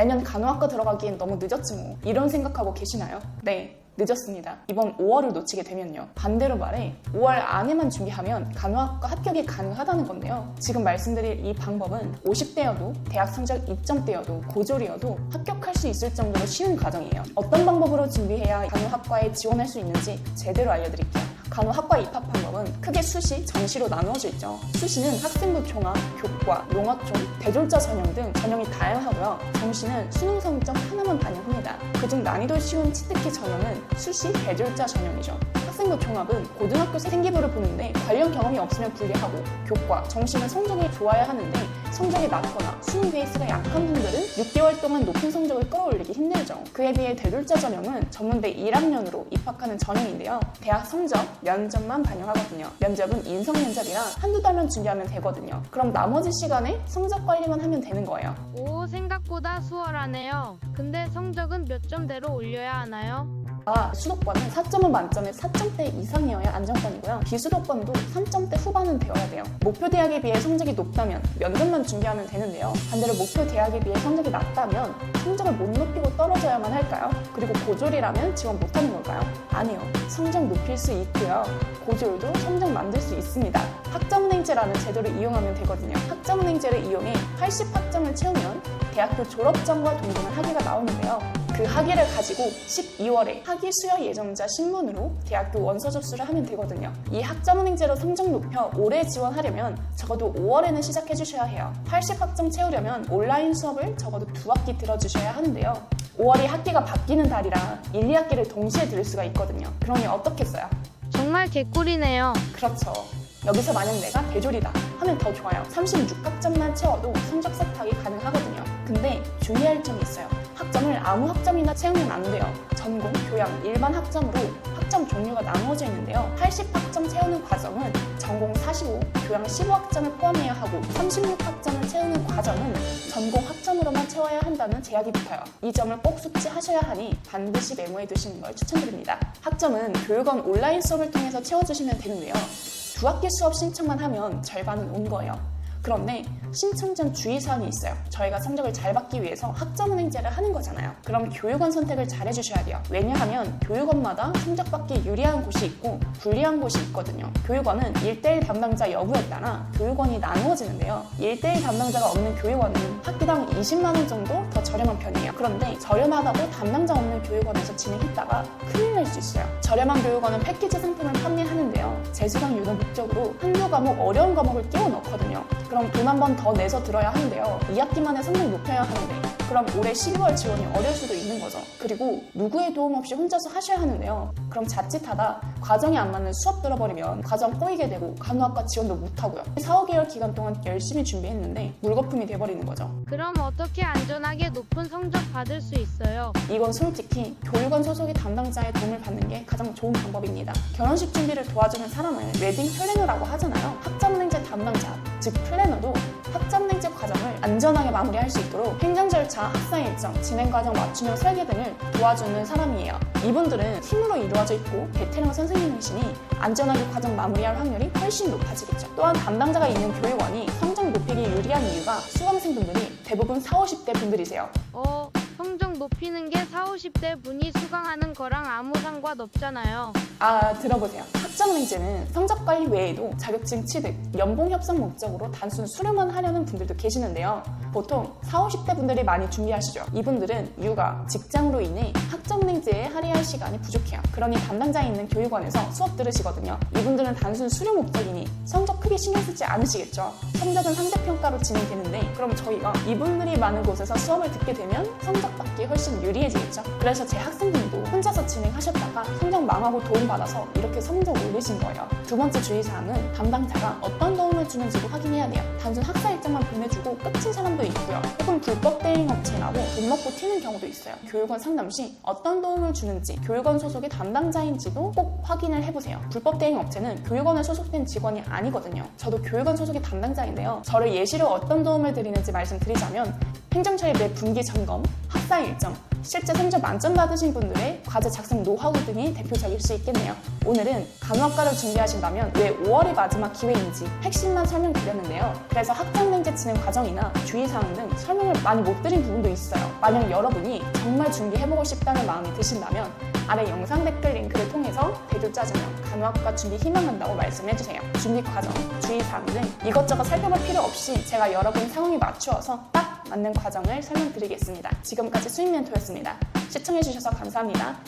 내년 간호학과 들어가기엔 너무 늦었지 뭐 이런 생각하고 계시나요? 네. 늦었습니다. 이번 5월을 놓치게 되면요. 반대로 말해 5월 안에만 준비하면 간호학과 합격이 가능하다는 건데요. 지금 말씀드릴 이 방법은 50대여도 대학 성적 2점대여도 고졸이어도 합격할 수 있을 정도로 쉬운 과정이에요. 어떤 방법으로 준비해야 간호학과에 지원할 수 있는지 제대로 알려드릴게요. 간호학과 입학 방법은 크게 수시, 전시로 나누어져 있죠. 수시는 학생부 종합, 교과, 용어총, 대졸자 전형 등 전형이 다양하고요. 정시는 수능 성적 하나만 반영합니다. 그중 난이도 쉬운 치트키 전형은 수시, 대졸자 전형이죠. 학생부 종합은 고등학교 생기부를 보는데 관련 경험이 없으면 불리하고 교과, 정시는 성적이 좋아야 하는데 성적이 낮거나 수능 베이스가 약한 분들은 6개월 동안 높은 성적을 끌어올리기 힘들죠. 그에 비해 대졸자 전형은 전문대 1학년으로 입학하는 전형인데요. 대학 성적, 면접만 반영하거든요. 면접은 인성 면접이라 한두 달만 준비하면 되거든요. 그럼 나머지 시간에 성적 관리만 하면 되는 거예요. 오, 생각보다 수월하네요. 근데 성적은 몇 점대로 올려야 하나요? 아, 수도권은 4점은 만점에 4점대 이상이어야 안정권이고요. 비수도권도 3점대 후반은 되어야 돼요. 목표 대학에 비해 성적이 높다면 면접만 준비하면 되는데요. 반대로 목표 대학에 비해 성적이 낮다면 성적을 못 높이고 떨어져야만 할까요? 그리고 고졸이라면 지원 못하는 걸까요? 아니요. 성적 높일 수 있고요. 고졸도 성적 만들 수 있습니다. 학점은행제라는 제도를 이용하면 되거든요. 학점은행제를 이용해 80학점을 채우면 대학교 졸업장과 동등한 학위가 나오는데요. 그 학위를 가지고 12월에 학위 수여 예정자 신문으로 대학교 원서 접수를 하면 되거든요. 이 학점 은행제로 성적 높여 올해 지원하려면 적어도 5월에는 시작해 주셔야 해요. 80학점 채우려면 온라인 수업을 적어도 두 학기 들어주셔야 하는데요. 5월이 학기가 바뀌는 달이라 1, 2학기를 동시에 들을 수가 있거든요. 그러니 어떻겠어요? 정말 개꿀이네요. 그렇죠. 여기서 만약 내가 대졸이다 하면 더 좋아요. 36학점만 채워도 성적 세탁이 가능하거든요. 근데 주의할 점이 있어요. 학점을 아무 학점이나 채우면 안 돼요. 전공, 교양, 일반 학점으로 학점 종류가 나누어져 있는데요. 80학점 채우는 과정은 전공 45, 교양 15학점을 포함해야 하고 36학점을 채우는 과정은 전공 학점으로만 채워야 한다는 제약이 붙어요. 이 점을 꼭 숙지하셔야 하니 반드시 메모해 두시는 걸 추천드립니다. 학점은 교육원 온라인 수업을 통해서 채워주시면 되는데요. 두 학기 수업 신청만 하면 절반은 온 거예요. 그런데 신청 전 주의사항이 있어요. 저희가 성적을 잘 받기 위해서 학점 은행제를 하는 거잖아요. 그럼 교육원 선택을 잘 해주셔야 돼요. 왜냐하면 교육원마다 성적 받기 유리한 곳이 있고 불리한 곳이 있거든요. 교육원은 1대1 담당자 여부에 따라 교육원이 나누어지는데요. 1대1 담당자가 없는 교육원은 학기당 20만 원 정도 더 저렴한 편이에요. 그런데 저렴하다고 담당자 없는 교육원에서 진행했다가 큰일 날 수 있어요. 저렴한 교육원은 패키지 상품을 판매하는데요. 재수강 유도 목적으로 한두 과목 어려운 과목을 끼워 넣거든요. 그럼 돈 한 번 더 내서 들어야 하는데요. 2학기 만에 성적 높여야 하는데 그럼 올해 12월 지원이 어려울 수도 있는 거죠. 그리고 누구의 도움 없이 혼자서 하셔야 하는데요. 그럼 자칫하다 과정이 안 맞는 수업 들어버리면 과정 꼬이게 되고 간호학과 지원도 못하고요. 4, 5개월 기간 동안 열심히 준비했는데 물거품이 돼버리는 거죠. 그럼 어떻게 안전하게 높은 성적 받을 수 있어요? 이건 솔직히 교육원 소속의 담당자의 도움을 받는 게 가장 좋은 방법입니다. 결혼식 준비를 도와주는 사람을 웨딩 플래너라고 하잖아요. 학점은 담당자, 즉 플래너도 학점은행제 과정을 안전하게 마무리할 수 있도록 행정 절차, 학사 일정, 진행 과정 맞춤형 설계 등을 도와주는 사람이에요. 이분들은 팀으로 이루어져 있고 베테랑 선생님이시니 안전하게 과정 마무리할 확률이 훨씬 높아지겠죠. 또한 담당자가 있는 교육원이 성적 높이기 유리한 이유가 수강생 분들이 대부분 4, 50대 분들이세요. 어, 성적 높이는 게 4, 50대 분이 수강하는 거랑 아무 상관없잖아요. 아, 들어보세요. 학점은행제는 성적 관리 외에도 자격증 취득, 연봉 협상 목적으로 단순 수료만 하려는 분들도 계시는데요. 보통 4, 50대 분들이 많이 준비하시죠. 이분들은 육아, 직장으로 인해 학점은행제에 할애할 시간이 부족해요. 그러니 담당자 있는 교육원에서 수업 들으시거든요. 이분들은 단순 수료 목적이니 성적 쓰지 않으시겠죠. 성적은 상대평가로 진행되는데 그럼 저희가 이분들이 많은 곳에서 수업을 듣게 되면 성적 받기 훨씬 유리해지겠죠. 그래서 제 학생들도 혼자서 진행하셨다가 성적 망하고 도움받아서 이렇게 성적 올리신 거예요. 두 번째 주의사항은 담당자가 어떤 도움을 주는지도 확인해야 돼요. 단순 학사 일정만 보내주고 끝인 사람도 있고요. 혹은 불법 대행 업체라고 돈 먹고 튀는 경우도 있어요. 교육원 상담 시 어떤 도움을 주는지 교육원 소속의 담당자인지도 꼭 확인을 해보세요. 불법 대행 업체는 교육원에 소속된 직원이 아니거든요. 저도 교육원 소속의 담당자인데요. 저를 예시로 어떤 도움을 드리는지 말씀드리자면 행정처의 매 분기 점검, 학사 일정, 실제 성적 만점 받으신 분들의 과제 작성 노하우 등이 대표적일 수 있겠네요. 오늘은 간호학과를 준비하신다면 왜 5월이 마지막 기회인지 핵심만 설명드렸는데요. 그래서 학점 면제 진행 과정이나 주의사항 등 설명을 많이 못 드린 부분도 있어요. 만약 여러분이 정말 준비해보고 싶다는 마음이 드신다면 아래 영상 댓글 링크를 통해서 대조 짜주면 간호학과 준비 희망한다고 말씀해주세요. 준비 과정, 주의사항 등 이것저것 살펴볼 필요 없이 제가 여러분 상황에 맞추어서 딱 맞는 과정을 설명드리겠습니다. 지금까지 수인 멘토였습니다. 시청해주셔서 감사합니다.